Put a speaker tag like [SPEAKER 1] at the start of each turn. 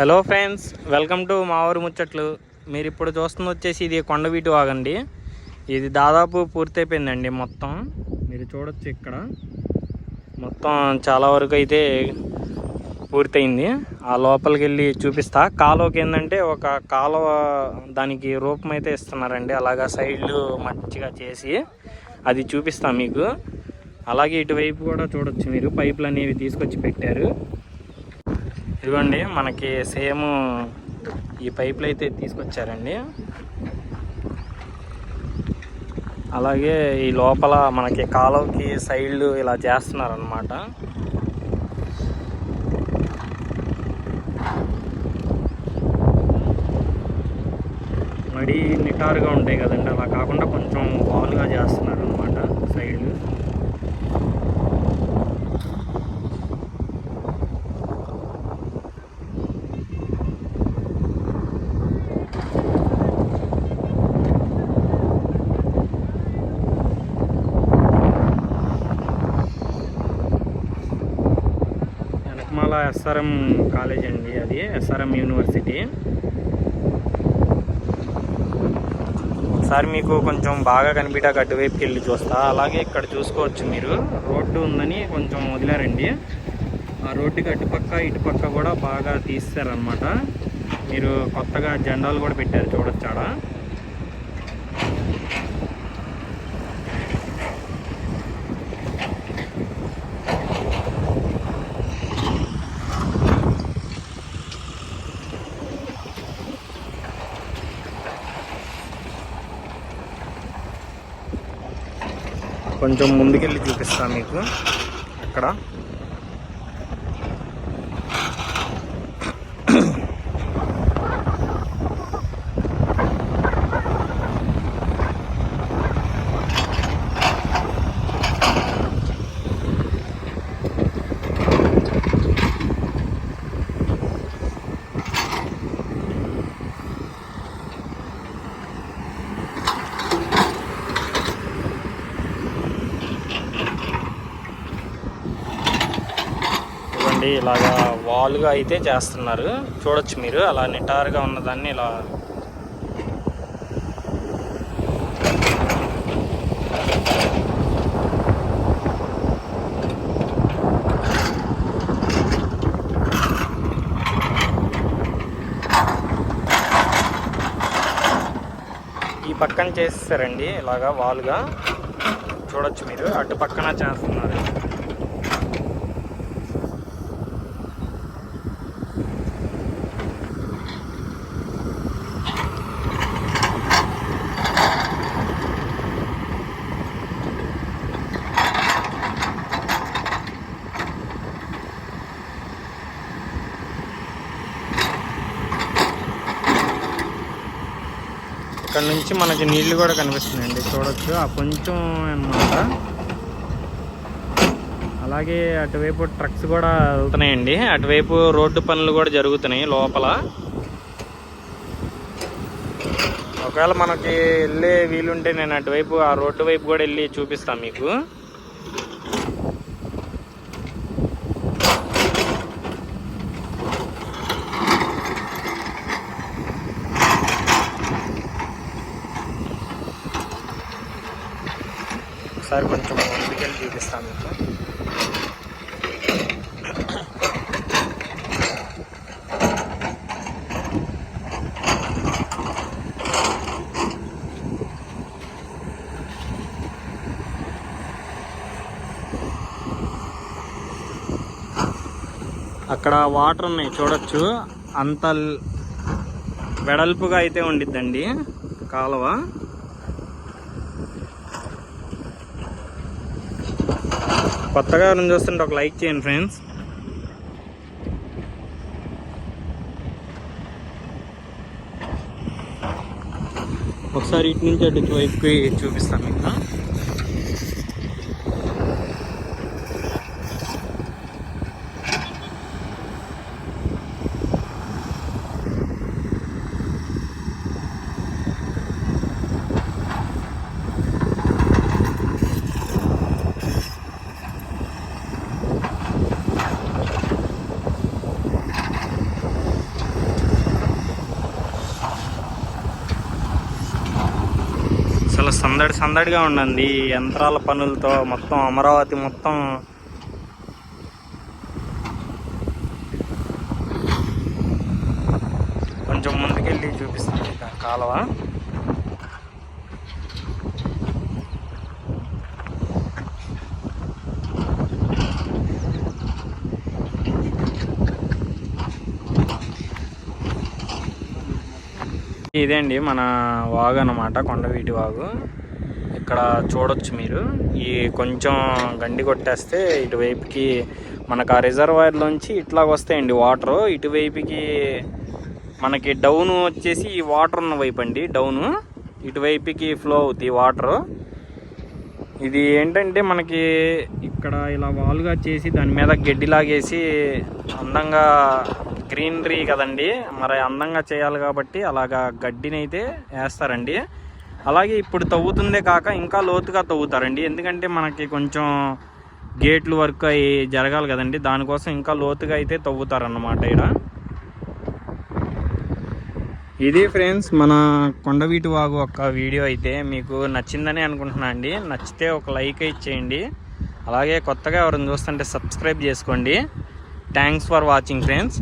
[SPEAKER 1] Hello friends welcome to మా ఊరు ముచ్చట్లు మీరు ఇప్పుడు చూస్తున్న వచ్చేసి ఇది కొండవీటి వాగండి ఇది దాదాపు పూర్తయిపోయిందండి మొత్తం. మీరు చూడొచ్చు ఇక్కడ. మొత్తం చాలా వరకు అయితే పూర్తయింది. ఆ లోపలికి వెళ్ళి చూపిస్తా. కాలువకి ఏంటంటే ఒక కాలువ దానికి రూపం అయితే ఇస్తున్నారండి. అలాగా సైడ్లు మంచిగా చేసి అది చూపిస్తా మీకు. అలాగే ఇటువైపు కూడా చూడొచ్చు మీరు. పైపులు అనేవి తీసుకొచ్చి పెట్టారు. ఇదిగోండి మనకి సేమ్ ఈ పైపులు అయితే తీసుకొచ్చారండి. అలాగే ఈ లోపల మనకి కాలువకి సైడ్లు ఇలా చేస్తున్నారు అనమాట మడి నిటారుగా ఉంటాయి కదండి అలా కాకుండా కొంచెం వాలుగా చేస్తున్నారు అనమాట సైడ్లు వెనకమాల ఎస్ఆర్ఎం కాలేజ్ అండి అది ఎస్ఆర్ఎం యూనివర్సిటీ. ఒకసారి మీకు కొంచెం బాగా కనిపించాక అటువైపుకి వెళ్ళి చూస్తా. అలాగే ఇక్కడ చూసుకోవచ్చు మీరు. రోడ్డు ఉందని కొంచెం వదిలారండి. ఆ రోడ్డుకి అటుపక్క ఇటుపక్క కూడా బాగా తీస్తారనమాట మీరు కొత్తగా జెండాలు కూడా పెట్టారు చూడొచ్చు కొంచెం ముందుకెళ్ళి చూపిస్తాను మీకు. అక్కడ. చూడండి ఇలాగా వాల్గా అయితే చేస్తున్నారు. చూడొచ్చు మీరు అలా నిటారుగా ఉన్నదాన్ని ఇలా ఈ పక్కన చేస్తారండి ఇలాగా వాలుగా చూడొచ్చు మీరు అటు పక్కన చేస్తున్నారు. ఇక్కడ నుంచి మనకి నీళ్ళు కూడా కనిపిస్తున్నాయండి. చూడొచ్చు. ఆ కొంచెం అన్నమాట. అలాగే అటువైపు ట్రక్స్ కూడా వెళ్తున్నాయండి. అటువైపు రోడ్డు పనులు కూడా జరుగుతున్నాయి లోపల. ఒకవేళ మనకి వెళ్ళే వీలుంటే నేను అటువైపు ఆ రోడ్డు వైపు కూడా వెళ్ళి చూపిస్తాను మీకు. ఒకసారి కొంచెం ముందుకెళ్ళి చూపిస్తాను మీకు. అక్కడ వాటర్ ఉన్నాయి చూడొచ్చు. అంత వెడల్పుగా అయితే ఉండిద్దండి కాలువ. కొత్తగా ఎవరైనా చూస్తుంటే ఒక లైక్ చేయండి ఫ్రెండ్స్. ఒకసారి ఇటు నుంచి అటు వైపుకి చూపిస్తాను మీకు. అసలు సందడి సందడిగా ఉండండి. యంత్రాల పనులతో మొత్తం అమరావతి మొత్తం కొంచెం ముందుకెళ్ళి చూపిస్తుంది కాలువ. ఇదే అండి మన వాగు అన్నమాట కొండవీటి వాగు. ఇక్కడ చూడొచ్చు మీరు. ఈ కొంచెం గండి కొట్టేస్తే ఇటువైపుకి మనకు ఆ రిజర్వాయర్లోంచి ఇట్లాగ వస్తాయండి వాటరు ఇటువైపుకి మనకి డౌన్ వచ్చేసి ఈ వాటర్ ఉన్న వైపు అండి డౌను ఇటువైపుకి ఫ్లో అవుతాయి వాటరు ఇది ఏంటంటే మనకి ఇక్కడ ఇలా వాలుగా చేసి దాని మీద గడ్డి లాగేసి అందంగా గ్రీనరీ కదండి. మరి అందంగా చేయాలి కాబట్టి అలాగా గడ్డిని అయితే వేస్తారండి. అలాగే ఇప్పుడు తవ్వుతుందే కాక ఇంకా లోతుగా తవ్వుతారండి. ఎందుకంటే మనకి కొంచెం గేట్లు వర్క్ అవి జరగాలి కదండి. దానికోసం ఇంకా లోతుగా అయితే తవ్వుతారన్నమాట ఇక్కడ ఇది ఫ్రెండ్స్ మన కొండవీటి వాగు ఒక వీడియో అయితే మీకు నచ్చిందని అనుకుంటున్నా అండి. నచ్చితే ఒక లైక్ ఇచ్చేయండి అలాగే కొత్తగా ఎవరిని చూస్తుంటే సబ్స్క్రైబ్ చేసుకోండి. Thanks for watching friends